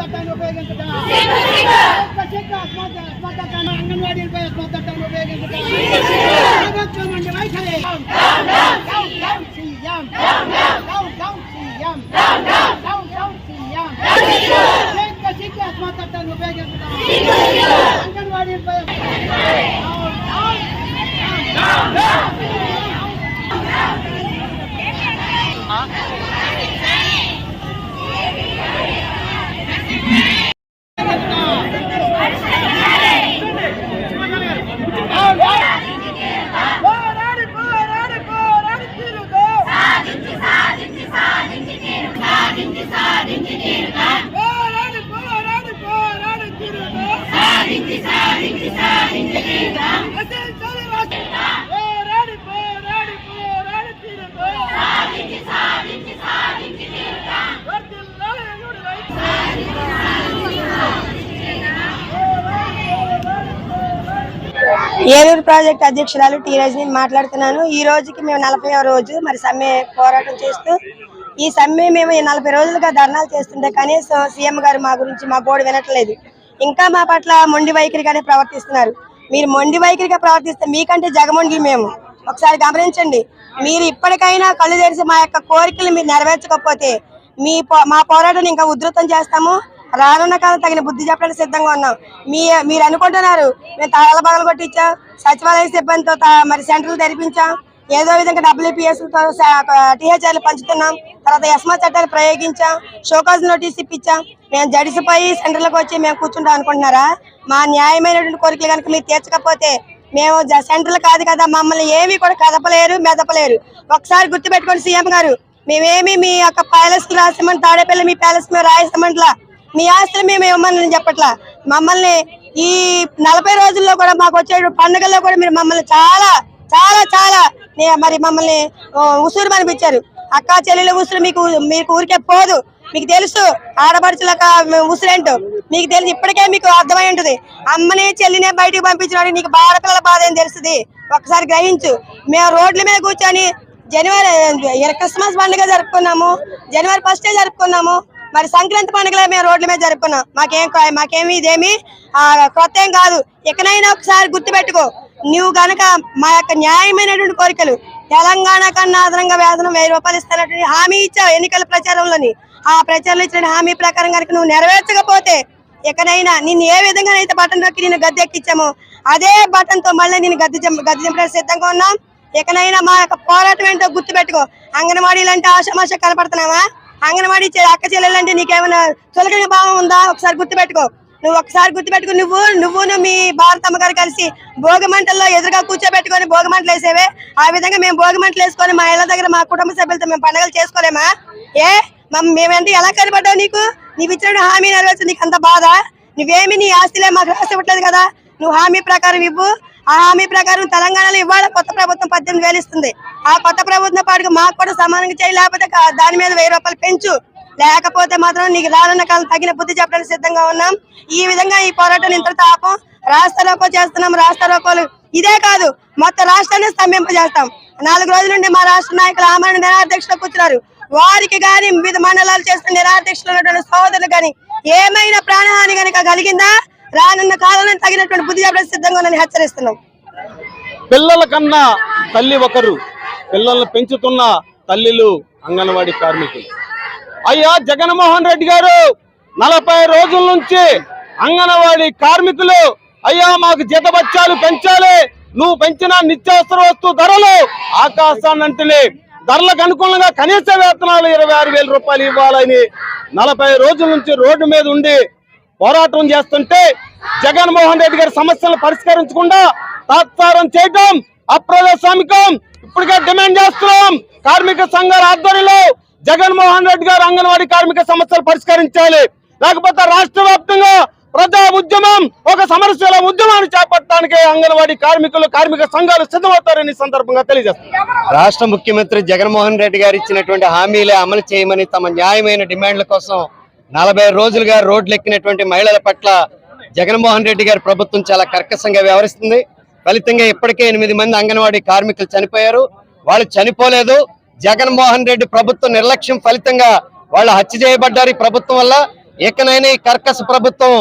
చట్టాన్ని ఉపయోగించడం చెక్క ఆత్మహత్య ఆత్మహత్య చట్టాన్ని అంగన్వాడీలపై ఆత్మహత్య చట్టాన్ని ఉపయోగించడం ప్రభుత్వం అంటే వైఖరి down down CM down Eluru project అధ్యక్షురాలు టీ రజని మాట్లాడుతున్నాను. ఈ రోజుకి మేము నలభై రోజు మరి సమ్మె పోరాటం చేస్తూ ఈ సమ్మె మేము ఈ నలభై రోజులుగా ధర్నాలు చేస్తుంటే కనీసం సీఎం గారు మా గురించి మా బోర్డు వినట్లేదు. ఇంకా మా పట్ల మొండి వైఖరిగానే ప్రవర్తిస్తున్నారు. మీరు మొండి వైఖరిగా ప్రవర్తిస్తే మీకంటే జగమొండి మేము. ఒకసారి గమనించండి. మీరు ఇప్పటికైనా కళ్ళు తెరిచి మా యొక్క కోరికలు మీరు నెరవేర్చకపోతే మీ పో- మా పోరాటం ఇంకా ఉధృతం చేస్తాము. రానున్న కాలం తగిన బుద్ధి చెప్పడానికి సిద్ధంగా ఉన్నాం. మీ మీరు అనుకుంటున్నారు మేము తాళాల బగలు కొట్టించాం సచివాలయ సిబ్బందితో మరి సెంటర్లు తెరిపించాం. ఏదో విధంగా డబ్ల్యూపీఎస్ టీహెచ్ఆర్లు పంచుతున్నాం. తర్వాత ఎస్మా చట్టాలు ప్రయోగించాం షోకాజ్ నోటీస్ ఇప్పించాం. మేము జడిసిపోయి సెంటర్లకు వచ్చి మేము కూర్చుంటాం అనుకుంటున్నారా? మా న్యాయమైనటువంటి కోరికలు కనుక మీరు తీర్చకపోతే మేము జ- సెంటర్లు కాదు కదా మమ్మల్ని ఏమీ కూడా కదపలేరు మెదపలేరు. ఒకసారి గుర్తుపెట్టుకోండి సీఎం గారు. మేమేమి మీ యొక్క ప్యాలెస్ రాసామని తాడేపల్లి మీ ప్యాలెస్ మేము రాయిస్తామంట్లా మీ ఆస్తులు మేము ఇవ్వమని చెప్పట్లా. మమ్మల్ని ఈ నలభై రోజుల్లో కూడా మాకు వచ్చే పండుగల్లో కూడా మీరు మమ్మల్ని చాలా చాలా చాలా. మరి మమ్మల్ని ఉసురు అనిపించారు. అక్క చెల్లెల ఉసురు మీకు మీకు ఊరికే పోదు. మీకు తెలుసు ఆడపడుచుల ఉసురేంటో. మీకు తెలుసు ఇప్పటికే మీకు అర్థమై ఉంటుంది. అమ్మని చెల్లినే బయటికి పంపించినాడు. నీకు బాలపిల్లల బాధ ఏం తెలుస్తుంది? ఒకసారి గ్రహించు. మేము రోడ్ల మీద కూర్చొని జనవరి క్రిస్మస్ పండుగ జరుపుకున్నాము. జనవరి ఫస్ట్ జరుపుకున్నాము. మరి సంక్రాంతి పండుగలో మేము రోడ్ల మీద జరుపుకున్నాం. మాకేం మాకేమి ఇదేమి కొత్త ఏం కాదు. ఇకనైనా ఒకసారి గుర్తుపెట్టుకో. నువ్వు గనక మా యొక్క న్యాయమైనటువంటి కోరికలు తెలంగాణ కన్నా అదనంగా వేతనం వెయ్యి రూపాయలు ఇస్తానటువంటి హామీ ఇచ్చావు ఎన్నికల ప్రచారంలోని. ఆ ప్రచారంలో ఇచ్చిన హామీ ప్రకారం కనుక నువ్వు నెరవేర్చకపోతే ఎక్కడైనా నిన్ను ఏ విధంగా అయితే బటన్ నొక్కి నేను గద్దె ఎక్కించామో అదే బటన్తో మళ్ళీ నేను గద్దె గద్దె దింపడానికి సిద్ధంగా ఉన్నాం. ఎక్కడైనా మా యొక్క పోరాటం ఏంటో గుర్తుపెట్టుకో. అంగన్వాడీలు అంటే ఆశమాష కనపడుతున్నావా? అంగన్వాడీ చె- అక్క చెల్లెలంటే నీకేమైనా చులకన భావం ఉందా? ఒకసారి గుర్తుపెట్టుకో. నువ్వు ఒకసారి గుర్తుపెట్టుకుని నువ్వు నువ్వును మీ భారతమ్మ గారు కలిసి భోగిమంటల్లో ఎదురుగా కూర్చోబెట్టుకొని భోగిమంటలు వేసేవే. ఆ విధంగా మేము భోగిమంటలు వేసుకొని మా ఇళ్ళ దగ్గర మా కుటుంబ సభ్యులతో మేము పండుగలు చేసుకోలేమా? ఏ? మేమంటే ఎలా కనబడ్డావు నీకు? నీవు ఇచ్చిన హామీ నెరవేర్చు నీకు అంత బాధ? నువ్వేమి నీ ఆస్తిలే మాకు రాసి ఇవ్వట్లేదు కదా? నువ్వు హామీ ప్రకారం ఇవ్వు. ఆ హామీ ప్రకారం తెలంగాణలో ఇవాళ కొత్త ప్రభుత్వం పద్దెనిమిది వేలు ఇస్తుంది. ఆ కొత్త ప్రభుత్వం పాటుకు మాకు కూడా సమానంగా చేయి లేకపోతే దాని మీద వెయ్యి రూపాయలు పెంచు. లేకపోతే మాత్రం నీకు రానున్న కాలం తగిన బుద్ధి చెప్పడానికి సిద్ధంగా ఉన్నాం. ఈ విధంగా ఈ పోరాటం ఇంత తాపం రాష్ట్ర రోకో చేస్తున్నాం రాష్ట్ర రోకోలు. ఇదే కాదు మొత్తం రాష్ట్రాన్ని స్తంభింపజేస్తాం. నాలుగు రోజుల నుండి మా రాష్ట్ర నాయకులు ఆమరణ నిరాధ్యక్షులు కూర్చున్నారు. వారికి గాని వివిధ మండలాలు చేస్తున్న నిరాధ్యక్షులు ఉన్నటువంటి సోదరులు గాని ఏమైనా ప్రాణహాని గనుక కలిగిందా? రానున్న కాలంలో తగినటువంటి బుద్ధి చెప్పడానికి సిద్ధంగా ఉందని హెచ్చరిస్తున్నాం. పిల్లల కన్నా తల్లి ఒకరు పిల్లల్ని పెంచుతున్న తల్లిలు అంగన్వాడీ కార్మికులు. అయ్యా జగన్మోహన్ రెడ్డి గారు నలభై రోజుల నుంచి అంగన్వాడీ కార్మికులు అయ్యా మాకు జీతబత్యాలు పెంచాలి నువ్వు పెంచిన నిత్యావసర వస్తు ధరలు ఆకాశాన్నంటిలే ధరలకు అనుకూలంగా కనీస వేతనాలు ఇరవై ఆరు వేల రూపాయలు ఇవ్వాలని నలభై రోజుల నుంచి రోడ్డు మీద ఉండి పోరాటం చేస్తుంటే జగన్మోహన్ రెడ్డి గారి సమస్యలను పరిష్కరించకుండా తాత్సారం చేయటం అప్రజాస్వామికం ఇప్పటికే డిమాండ్ చేస్తున్నాం. కార్మిక సంఘాల ఆధ్వర్యంలో జగన్మోహన్ రెడ్డి గారు అంగన్వాడీ కార్మిక సమస్యలు పరిష్కరించాలి. లేకపోతే రాష్ట్ర వ్యాప్తంగా ప్రజా ఉద్యమం ఒక సమరశీల ఉద్యమాన్ని చేపట్టడానికి అంగన్వాడీ కార్మికులు కార్మిక సంఘాలు సిద్ధమవుతారని సందర్భంగా తెలియజేస్తారు రాష్ట్ర ముఖ్యమంత్రి జగన్మోహన్ రెడ్డి గారు ఇచ్చినటువంటి హామీలే అమలు చేయమని తమ న్యాయమైన డిమాండ్ల కోసం నలభై రోజులుగా రోడ్లు ఎక్కినటువంటి మహిళల పట్ల జగన్మోహన్ రెడ్డి గారి ప్రభుత్వం చాలా కర్కశంగా వ్యవహరిస్తుంది. ఫలితంగా ఇప్పటికే ఎనిమిది మంది అంగన్వాడీ కార్మికులు చనిపోయారు. వాళ్ళు చనిపోలేదు. జగన్మోహన్ రెడ్డి ప్రభుత్వం నిర్లక్ష్యం ఫలితంగా వాళ్ళు హత్య చేయబడ్డారు ఈ ప్రభుత్వం వల్ల. ఇకనైనా ఈ ప్రభుత్వం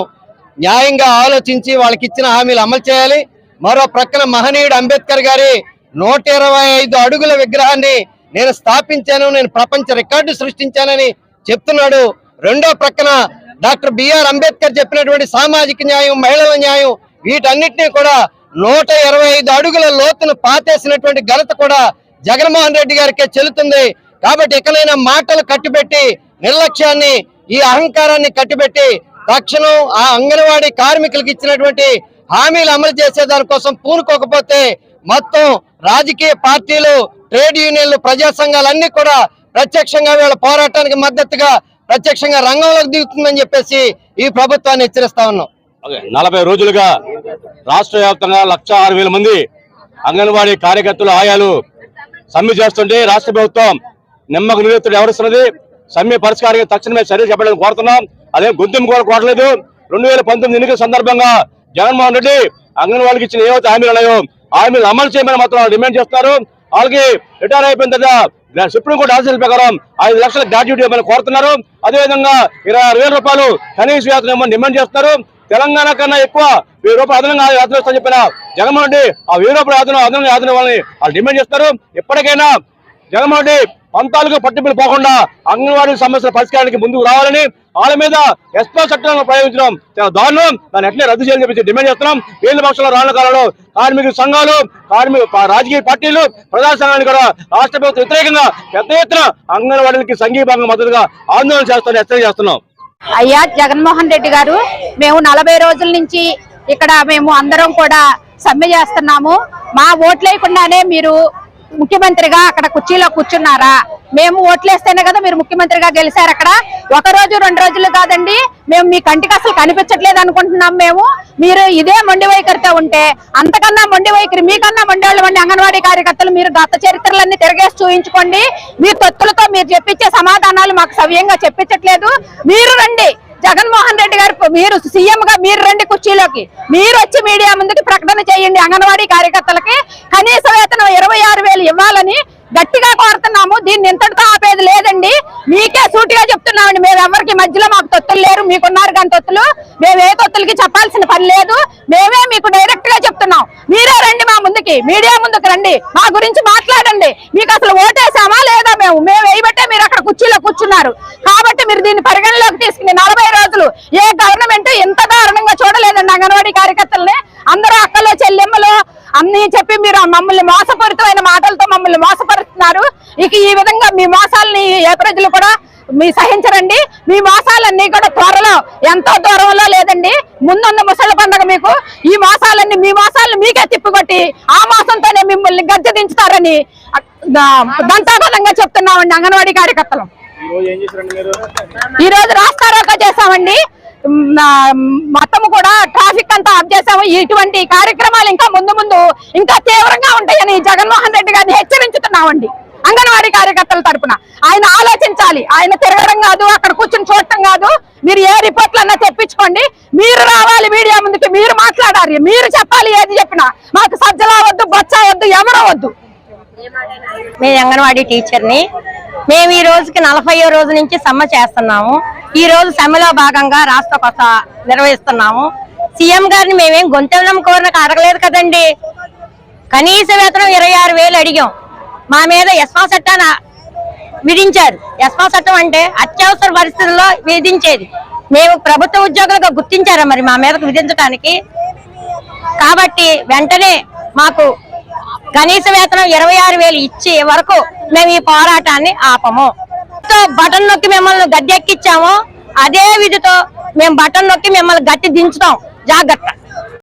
న్యాయంగా ఆలోచించి వాళ్ళకి ఇచ్చిన హామీలు అమలు చేయాలి. మరో ప్రక్కన మహనీయుడు అంబేద్కర్ గారి నూట ఇరవై ఐదు అడుగుల విగ్రహాన్ని నేను స్థాపించాను నేను ప్రపంచ రికార్డు సృష్టించానని చెప్తున్నాడు. రెండో ప్రక్కన డాక్టర్ బిఆర్ అంబేద్కర్ చెప్పినటువంటి సామాజిక న్యాయం మహిళల న్యాయం వీటన్నిటినీ కూడా నూట ఇరవై ఐదు అడుగుల లోతును పాతేసినటువంటి ఘనత కూడా జగన్మోహన్ రెడ్డి గారికే చెల్లుతుంది. కాబట్టి ఇకనైనా మాటలు కట్టిపెట్టి నిర్లక్ష్యాన్ని ఈ అహంకారాన్ని కట్టిపెట్టి తక్షణం ఆ అంగన్వాడీ కార్మికులకు ఇచ్చినటువంటి హామీలు అమలు చేసే దానికోసం పూనుకోకపోతే మొత్తం రాజకీయ పార్టీలు ట్రేడ్ యూనియన్లు ప్రజా సంఘాలన్నీ కూడా ప్రత్యక్షంగా వీళ్ళ పోరాటానికి మద్దతుగా ప్రత్యక్షంగా రంగంలోకి దిగుతుందని చెప్పేసి ఈ ప్రభుత్వాన్ని హెచ్చరిస్తా ఉన్నాం. నలభై రోజులుగా రాష్ట్ర వ్యాప్తంగా లక్ష ఆరు వేల మంది అంగన్వాడీ కార్యకర్తలు ఆయాలు సమ్మె చేస్తుంటే రాష్ట్ర ప్రభుత్వం నిమ్మకు నిరుత్తుడు ఎవరిస్తున్నది? సమ్మె పరిష్కారం తక్షణమే చర్య చెప్పడానికి కోరుతున్నాం. అదే గుర్తింపు కూడా కోరలేదు. రెండు వేల పంతొమ్మిది ఎన్నికల సందర్భంగా జగన్మోహన్ రెడ్డి అంగన్వాడికి ఇచ్చిన ఏవైతే హామీలు ఉన్నాయో హామీలు అమలు చేయమని మాత్రం వాళ్ళు డిమాండ్ చేస్తున్నారు. వాళ్ళకి రిటైర్ అయిపోయిన తర్వాత సుప్రీంకోర్టు ఆదేశాల ప్రకారం ఐదు లక్షల గ్రాడ్యుయేట్ ఇవ్వమని కోరుతున్నారు. అదేవిధంగా ఇరవై ఆరు వేల రూపాయలు కనీస వేతనం ఇవ్వమని డిమాండ్ చేస్తున్నారు. తెలంగాణ కన్నా ఎక్కువ వెయ్యి రూపాయలు అదనంగా యాత్ర ఇస్తామని చెప్పిన జగన్మోహన్ రెడ్డి ఆ వెయ్యి రూపాయల అదనం అదనంగా యాత్ర ఇవ్వాలని వాళ్ళు డిమాండ్ చేస్తారు. ఎప్పటికైనా జగన్మోహన్ రెడ్డి పంతాలకు పట్టింపులు పోకుండా అంగన్వాడీ సమస్యల పరిష్కారానికి ముందుకు రావాలని వాళ్ళ మీద ఎస్పా చట్టాలను ప్రయోగించడం చాలా దారుణం. దాన్ని ఎట్లే రద్దు చేయాలని చెప్పి డిమాండ్ చేస్తున్నాం. వీళ్ళ పక్షంలో రానున్న కాలంలో కార్మిక సంఘాలు కార్మిక రాజకీయ పార్టీలు ప్రజా సంఘాలు కూడా రాష్ట్ర ప్రభుత్వం వ్యతిరేకంగా పెద్ద ఎత్తున అంగన్వాడీలకి సంఘీభాగం మద్దతుగా ఆందోళన చేస్తామని హెచ్చరిక చేస్తున్నాం. అయ్యా జగన్మోహన్ రెడ్డి గారు మేము నలభై రోజుల నుంచి ఇక్కడ మేము అందరం కూడా సమ్మె చేస్తున్నాము. మా ఓట్లేయకుండానే మీరు ముఖ్యమంత్రిగా అక్కడ కుర్చీలో కూర్చున్నారా? మేము ఓట్లేస్తేనే కదా మీరు ముఖ్యమంత్రిగా గెలిచారు అక్కడ. ఒక రోజు రెండు రోజులు కాదండి మేము మీ కంటికి అసలు కనిపించట్లేదు అనుకుంటున్నాం మేము. మీరు ఇదే మొండి వైఖరితో ఉంటే అంతకన్నా మొండి వైఖరి మీకన్నా మొండేళ్ళు వాళ్ళు మండి అంగన్వాడీ కార్యకర్తలు మీరు గత చరిత్రలన్నీ తిరగేసి చూయించుకోండి. మీ తొత్తులతో మీరు చెప్పించే సమాధానాలు మాకు సవ్యంగా చెప్పించట్లేదు. మీరు రండి. జగన్మోహన్ మీరు సీఎం గా మీరు రండి కుర్చీలోకి. మీరు వచ్చి మీడియా ముందుకి ప్రకటన చేయండి అంగన్వాడీ కార్యకర్తలకి. కనీస వేతనం ఇరవై ఆరు వేలు ఇవ్వాలని గట్టిగా కోరుతున్నాము. దీన్ని ఇంతటితో ఆపేది లేదండి. మీకే సూటిగా చెప్తున్నామండి. మేము ఎవరికి మధ్యలో మాకు తొత్తులు లేరు. మీకున్నారు కానీ తొత్తులు. మేము ఏ తొత్తులకి చెప్పాల్సిన పని లేదు. మేమే మీకు డైరెక్ట్గా చెప్తున్నాం. మీరే రండి మీడియా ముందుకు రండి. మా గురించి మాట్లాడండి. మీకు అసలు ఓటేసామా లేదా మేము? మేము వేయబట్టే మీరు అక్కడ కుర్చీలో కూర్చున్నారు. కాబట్టి మీరు దీన్ని పరిగణలోకి తీసుకుని నలభై రోజులు ఏ గవర్నమెంట్ ఎంత దారుణంగా చూడలేదండి అంగన్వాడీ కార్యకర్తలని? అందరూ అక్కలో చెల్లెమ్మలో అన్ని చెప్పి మీరు మమ్మల్ని మోసపూరితమైన మాటలతో మమ్మల్ని మోసపరుస్తున్నారు. ఇక ఈ విధంగా మీ మోసాలని ఏ ప్రజలు కూడా మీ సహించరండి. మీ మోసాలన్నీ కూడా త్వరలో ఎంతో దూరంలో లేదండి. ముందున్న ముసళ్ళ పండుగ మీకు ఈ మోసాలన్నీ మీ మోసాలను మీకే తిప్పికొట్టి ఆ మోసంతోనే మిమ్మల్ని గద్దె దించుతారని దంతాబలంగా చెప్తున్నామండి అంగన్వాడీ కార్యకర్తలు. ఈ రోజు రాస్తారోక ఆ, మొత్తం కూడా ట్రాఫిక్ అంతా ఆఫ్ చేసాము ఇటువంటి కార్యక్రమాలు ఇంకా ముందు ముందు ఇంకా తీవ్రంగా ఉంటాయని జగన్మోహన్ రెడ్డి గారిని హెచ్చరించుతున్నామండి అంగన్వాడీ కార్యకర్తల తరపున. ఆయన ఆలోచించాలి. ఆయన తిరగడం కాదు అక్కడ కూర్చొని చూడటం కాదు. మీరు ఏ రిపోర్ట్లు అన్నా తెప్పించుకోండి. మీరు రావాలి మీడియా ముందుకి మీరు మాట్లాడాలి. మీరు చెప్పాలి ఏది చెప్పినా. మాకు సజ్జలా వద్దు బొచ్చ వద్దు ఎవరో వద్దు. మేము అంగన్వాడీ టీచర్ని మేము ఈ రోజుకి నలభైయో రోజు నుంచి సమ్మె చేస్తున్నాము. ఈ రోజు సమ్మెలో భాగంగా రాష్ట్ర కొత్త నిర్వహిస్తున్నాము. సీఎం గారిని మేమేం గొంతెవనం కోరినకు అడగలేదు కదండి. కనీస వేతనం ఇరవై ఆరు వేలు అడిగాం. మా మీద ఎస్మా చట్టాన విధించారు. ఎస్మా చట్టం అంటే అత్యవసర పరిస్థితుల్లో విధించేది. మేము ప్రభుత్వ ఉద్యోగులుగా గుర్తించారా మరి మా మీదకు విధించడానికి కాబట్టి వెంటనే మాకు కనీస వేతనం ఇరవై ఆరు వేలు ఇచ్చే వరకు మేము ఈ పోరాటాన్ని ఆపము. బటన్ నొక్కి మిమ్మల్ని గద్దెక్కిచ్చాము అదే విధితో మేము బటన్ నొక్కి మిమ్మల్ని గట్టి దించుతాం. జాగ్రత్త.